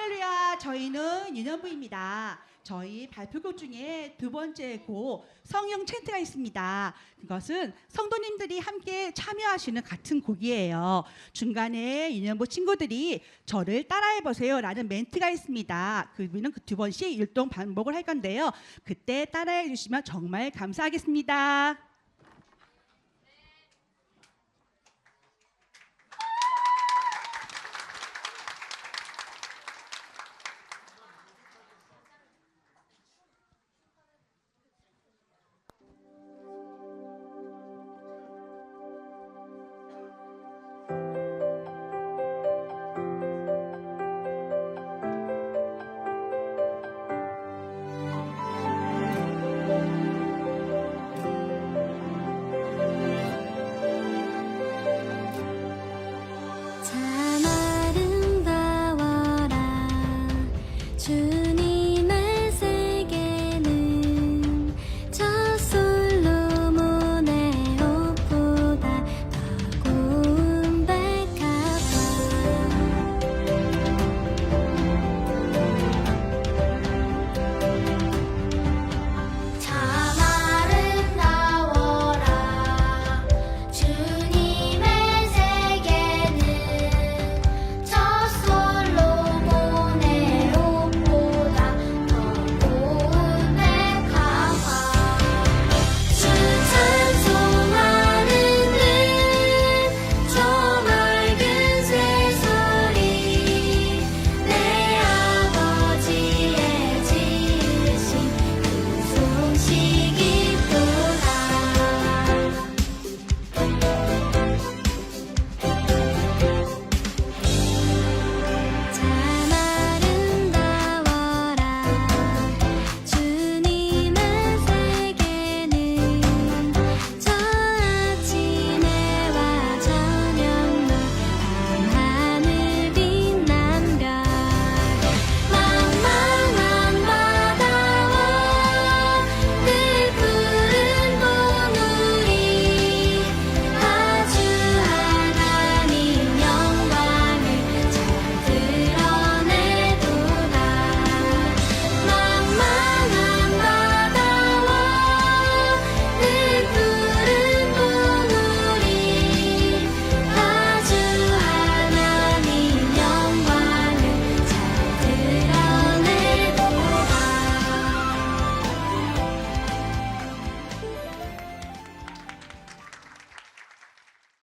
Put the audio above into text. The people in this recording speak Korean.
할렐루야, 저희는 유년부입니다. 저희 발표곡 중에 두 번째 곡 성령 챈트가 있습니다. 그것은 성도님들이 함께 참여하시는 같은 곡이에요. 중간에 유년부 친구들이 저를 따라해 보세요 라는 멘트가 있습니다. 그분은 그두 번씩 일동 반복을 할 건데요. 그때 따라해 주시면 정말 감사하겠습니다.